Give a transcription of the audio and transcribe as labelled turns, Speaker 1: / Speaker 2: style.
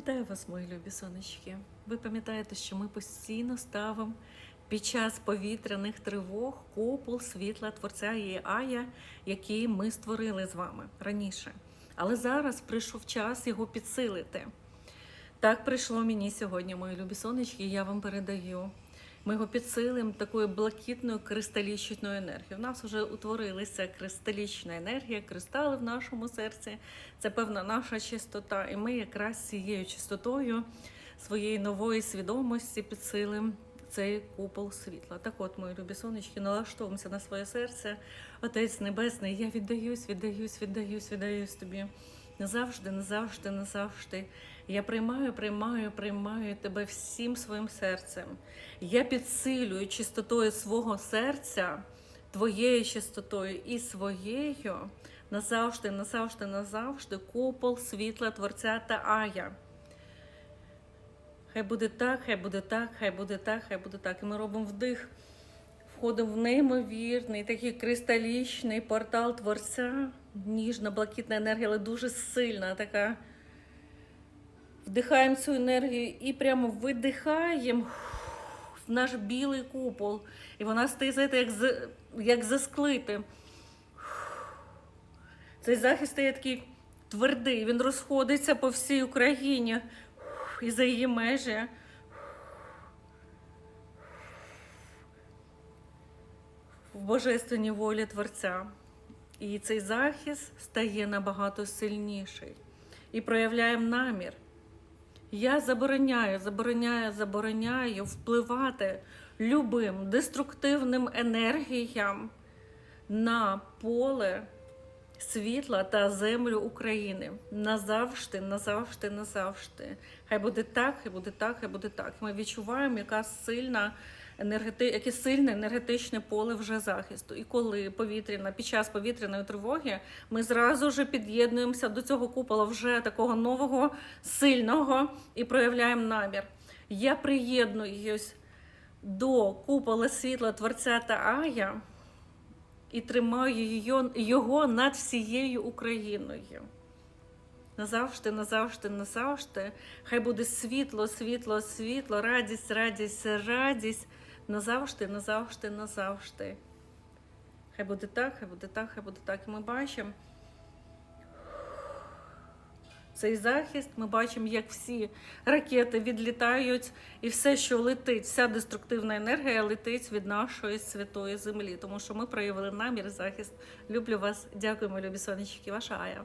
Speaker 1: Вітаю вас, мої любі сонечки. Ви пам'ятаєте, що ми постійно ставимо під час повітряних тривог купол світла Творця і Ая, який ми створили з вами раніше. Але зараз прийшов час його підсилити. Так прийшло мені сьогодні, мої любі сонечки, і я вам передаю. Ми його підсилимо такою блакитною кристалічною енергією. У нас вже утворилася кристалічна енергія, кристали в нашому серці. Це певна наша чистота. І ми якраз цією чистотою своєї нової свідомості підсилимо цей купол світла. Так от, мої любі сонечки, налаштовуємося на своє серце. Отець Небесний, я віддаюсь, віддаюсь, віддаюсь, віддаюсь тобі. Назавжди, назавжди, назавжди. Я приймаю, приймаю, приймаю тебе всім своїм серцем. Я підсилюю чистотою свого серця, твоєю чистотою і своєю назавжди, назавжди, назавжди купол світла Творця та Ая. Хай буде так, хай буде так, хай буде так, хай буде так. І ми робимо вдих, входимо в неймовірний, такий кристалічний портал Творця, ніжна, блакитна енергія, але дуже сильна така. Вдихаємо цю енергію і прямо видихаємо в наш білий купол. І вона стає, як, з, як засклити. Цей захист стає такий твердий, він розходиться по всій Україні і за її межі. В божественній волі Творця. І цей захист стає набагато сильніший. І проявляємо намір. Я забороняю, забороняю, забороняю впливати любим деструктивним енергіям на поле світла та землю України. Назавжди, назавжди, назавжди. Хай буде так, хай буде так, хай буде так. Ми відчуваємо, яка сильна енергети... яке сильне енергетичне поле вже захисту. І коли повітряна, під час повітряної тривоги ми зразу ж під'єднуємося до цього купола вже такого нового, сильного і проявляємо намір. Я приєднуюсь до купола світла Творця та Ая і тримаю його над всією Україною. Назавжди, назавжди, назавжди. Хай буде світло, світло, світло, радість, радість, радість. Назавжди, назавжди, назавжди. Хай буде так, хай буде так, хай буде так. І ми бачимо цей захист, ми бачимо, як всі ракети відлітають, і все, що летить, вся деструктивна енергія летить від нашої святої землі. Тому що ми проявили намір захист. Люблю вас. Дякуємо, любі сонечки. Ваша Ая.